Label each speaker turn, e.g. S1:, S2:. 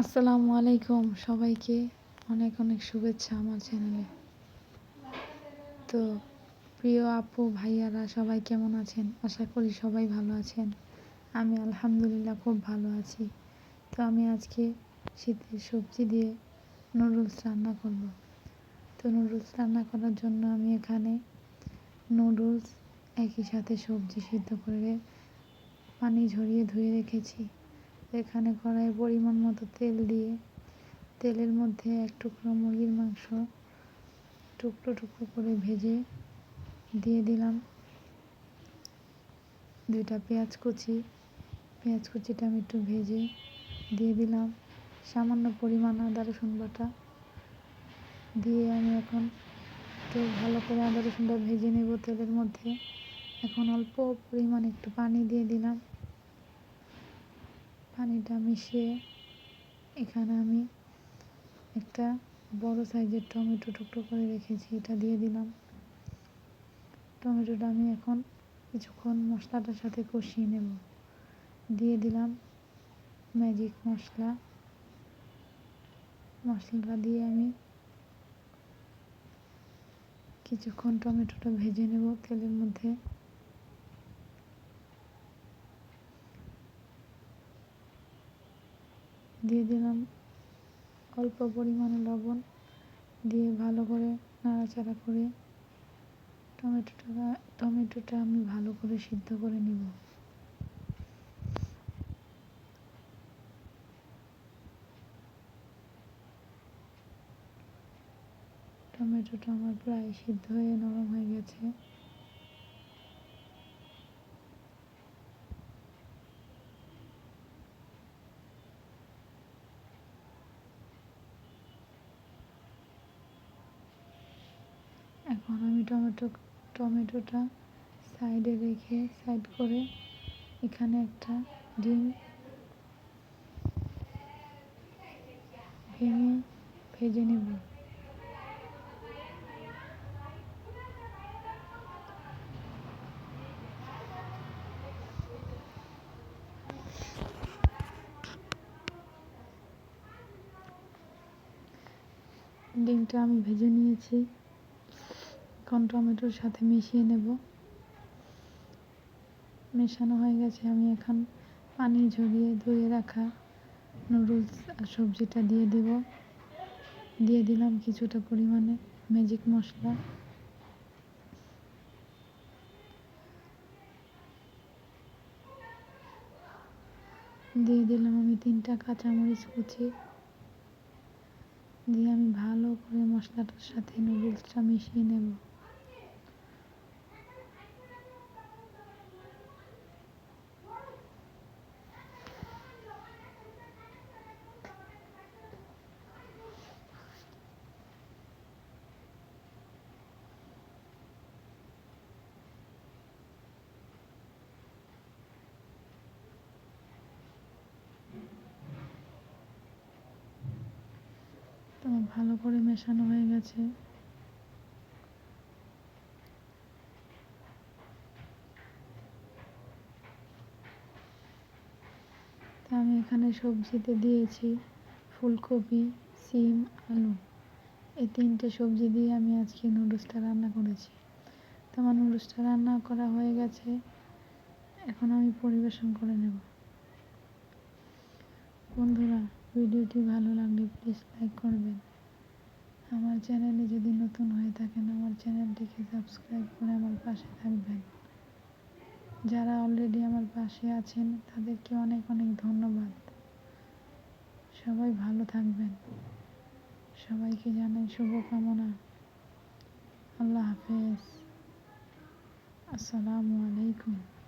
S1: আসসালামু আলাইকুম সবাইকে। অনেক অনেক শুভেচ্ছা আমার চ্যানেলে। তো প্রিয় আপু, ভাইয়ারা সবাই কেমন আছেন? আশা করি সবাই ভালো আছেন। আমি আলহামদুলিল্লাহ খুব ভালো আছি। তো আমি আজকে শীতের সবজি দিয়ে নুডলস রান্না করব। তো নুডলস রান্না করার জন্য আমি এখানে নুডলস একই সাথে সবজি সিদ্ধ করে পানি ঝরিয়ে ধুয়ে রেখেছি। এখানে কড়াইয়ে পরিমাণ মতো তেল দিয়ে, তেলের মধ্যে এক টুকরো মুরগির মাংস টুকরো টুকরো করে ভেজে দিয়ে দিলাম। দুইটা পেঁয়াজ কুচি, পেঁয়াজ কুচিটা আমি একটু ভেজে দিয়ে দিলাম। সামান্য পরিমাণ আদা রসুন বাটা দিয়ে আমি এখন একটু ভালো করে আদা রসুনটা ভেজে নেব তেলের মধ্যে। এখন অল্প পরিমাণ একটু পানি দিয়ে দিলাম। পানিটা মিশিয়ে এখানে আমি একটা বড় সাইজের টমেটো টুকরো করে রেখেছি, এটা দিয়ে দিলাম। টমেটোটা আমি এখন কিছুক্ষণ মশলাটার সাথে কষিয়ে নেব। দিয়ে দিলাম ম্যাজিক মশলা। মশলাটা দিয়ে আমি কিছুক্ষণ টমেটোটা ভেজে নেব তেলের মধ্যে। দিয়ে দিলাম। অল্প পরিমাণে লবণ দিয়ে ভালো করে নাড়াচাড়া করে টমেটোটা টমেটোটা আমি ভালো করে সিদ্ধ করে নিব। টমেটোটা আমার প্রায় সিদ্ধ হয়ে, নরম হয়ে গেছে। এখন আমি টমেটো, টমেটোটা সাইডে রেখে, সাইড করে এখানে একটা ডিম ভেঙে ভেজে নেব। ডিমটা আমি ভেজে নিয়েছি। এখন টমেটোর সাথে মিশিয়ে নেব। মেশানো হয়ে গেছে। আমি এখন পানি ঝরিয়ে ধুয়ে রাখা নুডলস আর সবজিটা দিয়ে দেব। দিয়ে দিলাম কিছুটা পরিমাণে ম্যাজিক মশলা। দিয়ে দিলাম আমি তিনটা কাঁচামরিচ কুচি। দিয়ে আমি ভালো করে মশলাটার সাথে নুডলসটা মিশিয়ে নেব। ভালো করে মেশানো হয়ে গেছে। আমি এখানে সবজিতে দিয়েছি ফুলকপি, সিম, আলু। এই তিনটে সবজি দিয়ে আমি আজকে নুডলসটা রান্না করেছি। তো আমার নুডলসটা রান্না করা হয়ে গেছে। এখন আমি পরিবেশন করে নেব। বন্ধুরা ভিডিওটি ভালো লাগলে প্লিজ লাইক করবেন। আমার চ্যানেলে যদি নতুন হয়ে থাকেন, আমার চ্যানেলটিকে সাবস্ক্রাইব করে আমার পাশে থাকবেন। যারা অলরেডি আমার পাশে আছেন, তাদেরকে অনেক অনেক ধন্যবাদ। সবাই ভালো থাকবেন। সবাইকে জানাই শুভকামনা। আল্লাহ হাফেজ। আসসালামু আলাইকুম।